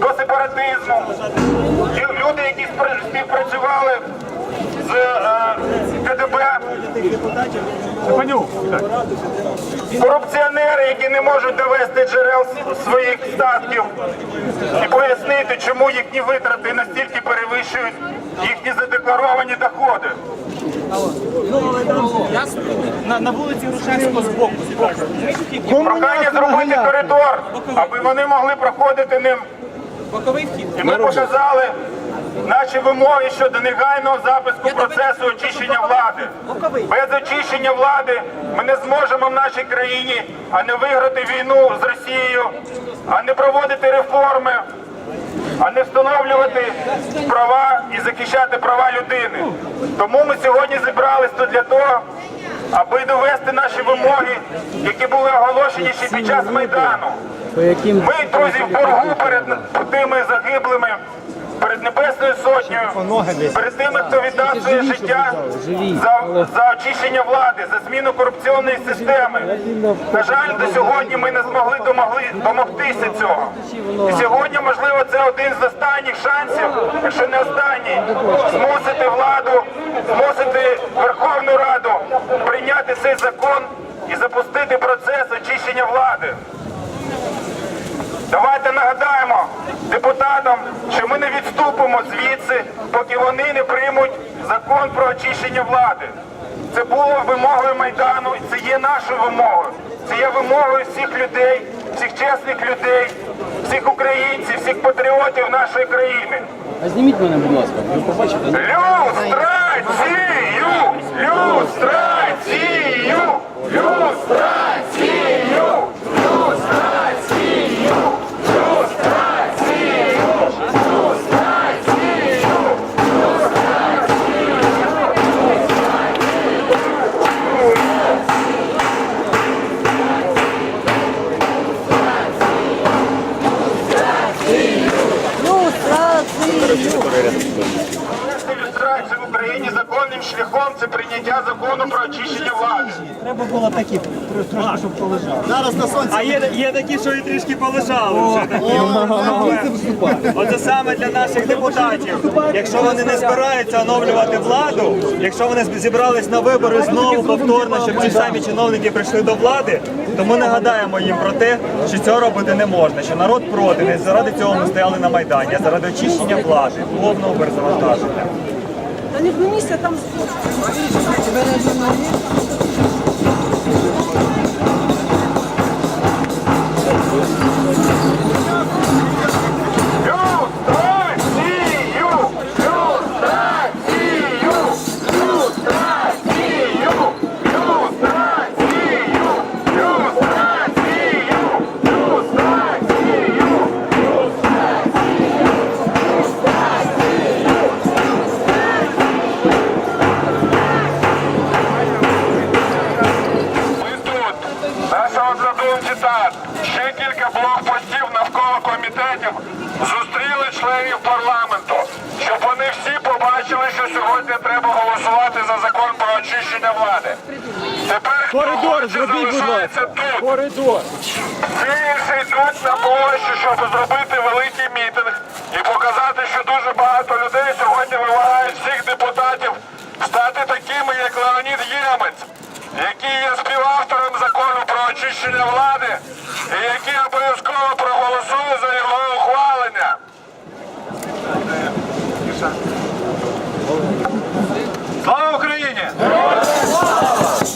до сепаратизму. Лю- Люди, які співпрацювали з е, КДБ, корупціонери, які не можуть довести джерел своїх статків і пояснити, чому їхні витрати настільки перевищують їхні задекларовані доходи. На, на вулиці Грушевського збоку. збоку. Прохання зробити коридор, аби вони могли проходити ним. Боковий вхід. І ми показали наші вимоги щодо негайного запуску процесу очищення влади. Без очищення влади ми не зможемо в нашій країні, а не виграти війну з Росією, а не проводити реформи, а не встановлювати права і захищати права людини. Тому ми сьогодні зібрались тут для того, аби довести наші вимоги, які були оголошені ще під час Майдану. Ми, друзі, в боргу перед тими загиблими, перед Небесною Сотнею, перед тими, хто віддав своє життя за, за очищення влади, за зміну корупційної системи. На жаль, до сьогодні ми не змогли домогли, домогтися цього. І сьогодні, можливо, це один з останніх шансів, якщо не останній, змусити владу, змусити Верховну Раду прийняти цей закон і запустити процес очищення влади. Давайте нагадаємо депутатам, що ми не відступимо звідси, поки вони не приймуть закон про очищення влади. Це було вимогою Майдану, це є нашою вимогою. Це є вимогою всіх людей, всіх чесних людей, всіх українців, всіх патріотів нашої країни. А зніміть мене, будь ласка, ви побачите. Люстрацію! Люстрацію! Люстрацію! Люстрацію прийняття закону про очищення влади. Треба було такі трошки, щоб полежали. Зараз на сонці. А є, є такі, що і трішки полежали вже такі. Оце саме для наших депутатів. Якщо вони не збираються оновлювати владу, якщо вони зібрались на вибори знову повторно, щоб ті самі чиновники прийшли до влади, то ми нагадаємо їм про те, що цього робити не можна, що народ проти. Не заради цього ми стояли на Майдані, а заради очищення влади, повного перезавантаження. Та не вмійся там Люстрацію! Цитат. Ще кілька блокпостів навколо комітетів зустріли членів парламенту, щоб вони всі побачили, що сьогодні треба голосувати за закон про очищення влади. Тепер Коридор зробіть, будь ласка. тут. Коридор. Всі йдуть на площі, щоб зробити великий мітинг і показати, що дуже багато людей сьогодні вимагають всіх депутатів стати такими, як Леонід Ємець, який є співавтором закону про очищення влади і які обов'язково проголосують за його ухвалення. Слава Україні!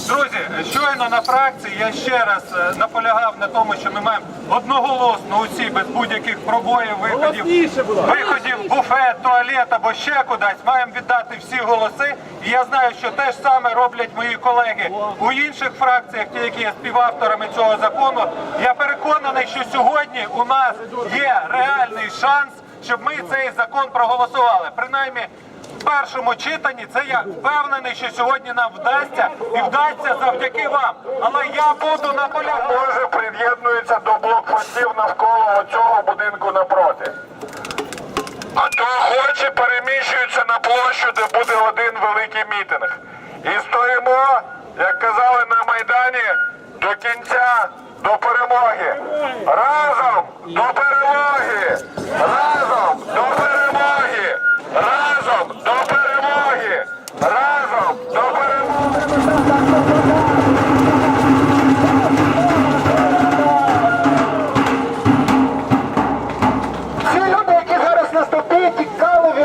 Друзі, щойно на фракції я ще раз е, наполягав на тому, що ми маємо одноголосно усі без будь-яких пробоїв, виходів, виходів, буфет, туалет або ще кудись. Маємо віддати всі голоси. І я знаю, що те ж саме роблять мої колеги у інших фракціях, ті, які є співавторами цього закону. Я переконаний, що сьогодні у нас є реальний шанс, щоб ми цей закон проголосували. Принаймні. В першому читанні це я впевнений, що сьогодні нам вдасться і вдасться завдяки вам. Але я буду наполягати. Може приєднується до блокпостів навколо цього будинку напроти. А то хоче переміщуються на площу, де буде один великий мітинг. І стоїмо, як казали на Майдані, до кінця до перемоги! Разом до перемоги! Разом до перемоги! Разом до перемоги! Разом до перемоги!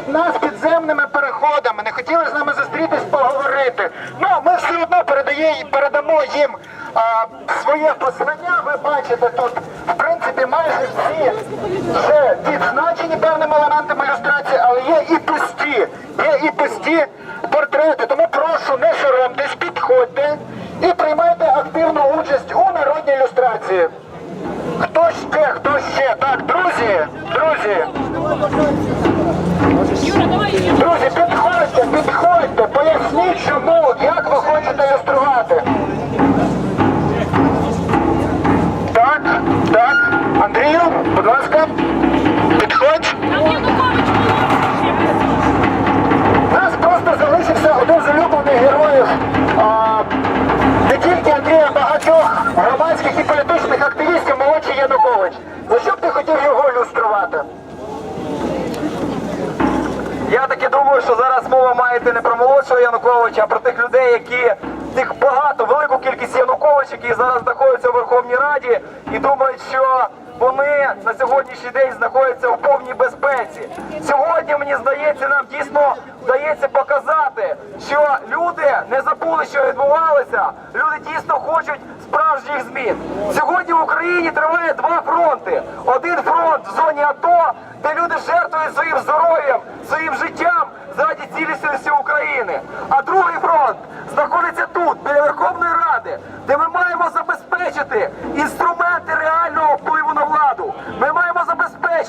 Нас підземними переходами, не хотіли з нами зустрітись, поговорити. Ну, ми все одно передає, передамо їм своє послання. Ви бачите тут, в принципі, майже всі вже відзначені певними елементами ілюстрації, але є і пусті, є і пусті портрети. Тому прошу, не соромтесь, підходьте і приймайте активну участь у народній ілюстрації. Хто ще, хто ще? Так, друзі, друзі. Друзі, підходьте, підходьте, підходь. У нас просто залишився один з улюблених героїв. А, не тільки Андрія, багатьох громадських і політичних активістів молодший Янукович. За що б ти хотів його ілюструвати? Я таки думаю, що зараз мова має йти не про молодшого Януковича, а про тих людей, які тих багато, велику кількість Януковичів, які зараз знаходяться у Верховній Раді і думають, що вони на сьогоднішній день знаходяться в повній безпеці. Сьогодні мені здається, нам дійсно вдається показати, що люди не забули, що відбувалося. Люди дійсно хочуть справжніх змін. Сьогодні в Україні триває два фронти. Один фронт в зоні АТО, де люди жертвують своїм здоров'ям, своїм життям заради цілісності України. А другий фронт знаходиться тут, біля Верховної Ради, де ми маємо забезпечити інструменти реального впливу на владу. Ми маємо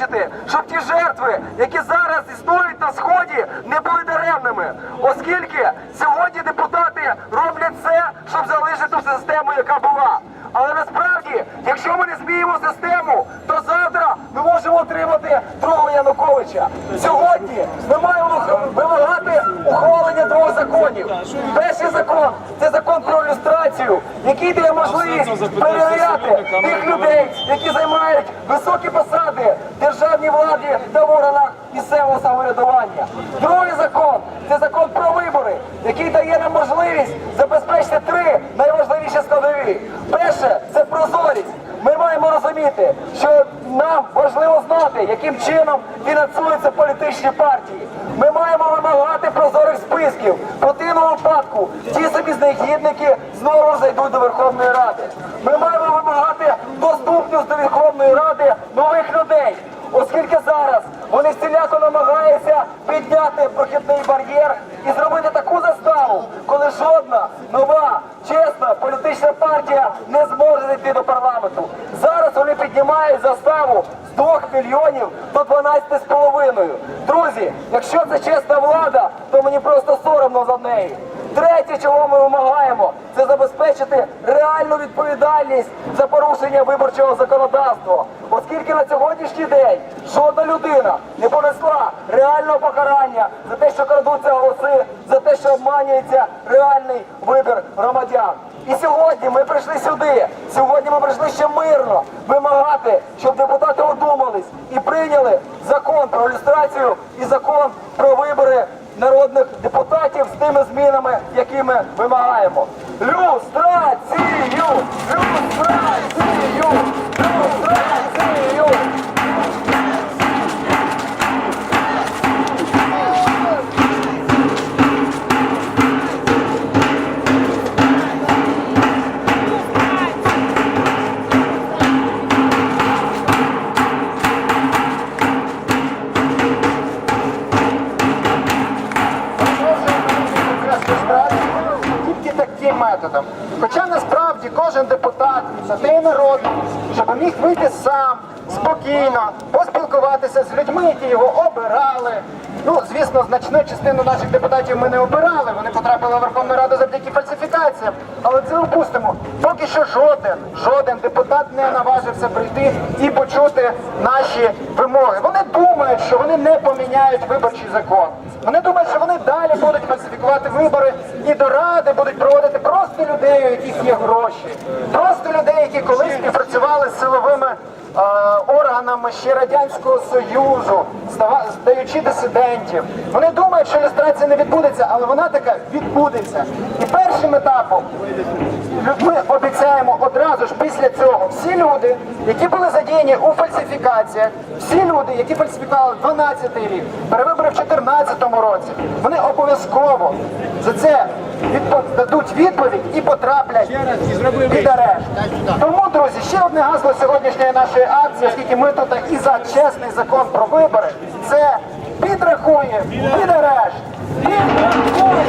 забезпечити, щоб ті жертви, які зараз існують на сході, не були даремними. Оскільки сьогодні депутати роблять це, щоб залишити ту систему, яка була. Але насправді, якщо ми не змінимо систему, то завтра ми можемо отримати другого Януковича. Сьогодні ми маємо вимагати ухвалення двох законів. Перший закон це закон про ілюстрацію, який дає можливість перевіряти тих людей, які займають високі посади в державній владі та в органах місцевого самоврядування. Другий закон це закон про вибори, який дає нам можливість забезпечити три найважливіші складові. Перше це прозорість. Ми маємо розуміти, що нам важливо знати, яким чином фінансуються політичні партії. Ми маємо вимагати прозорих списків. В противному випадку ті самі знегідники знову зайдуть до Верховної Ради. Ми маємо доступність до Верховної Ради нових людей. Оскільки зараз вони всіляко намагаються підняти прохідний бар'єр і зробити таку заставу, коли жодна нова, чесна політична партія не зможе зайти до парламенту. Зараз вони піднімають заставу з 2 мільйонів до 12 з половиною. Друзі, якщо це чесна влада, то мені просто соромно за неї. Третє, чого ми вимагаємо, це забезпечити реальну відповідальність за порушення законодавства. Оскільки на сьогоднішній день жодна людина не понесла реального покарання за те, що крадуться голоси, за те, що обманюється реальний вибір громадян. І сьогодні ми прийшли сюди. Сьогодні ми прийшли ще мирно вимагати, щоб депутати одумались і прийняли закон про ілюстрацію і закон про вибори народних депутатів з тими змінами, які ми вимагаємо. Люстрацію! Люстрацію! Сам, спокійно, поспілкуватися. з людьми, які його обирали. Ну, звісно, значну частину наших депутатів ми не обирали. Вони потрапили в Верховну Раду завдяки фальсифікаціям. Але це опустимо. Поки що жоден, жоден депутат не наважився прийти і почути наші вимоги. Вони думають, що вони не поміняють виборчий закон. Вони думають, що вони далі будуть фальсифікувати вибори і до ради будуть проводити просто людей, у яких є гроші, просто людей, які колись співпрацювали з силовими органами ще радянського союзу, здаючи дисидентів. Вони думають, що реєстрація не відбудеться, але вона така відбудеться. І першим етапом ми обіцяємо одразу ж після цього всі люди, які були задіяні у фальсифікаціях, всі люди, які фальсифікували 12-й рік, перевибори в 14-му році, вони обов'язково за це дадуть відповідь і потраплять під арешт. Тому, друзі, ще одне гасло сьогоднішньої нашої акції, оскільки ми тут і за чесний закон про вибори, це підрахує під арешт. Підрахує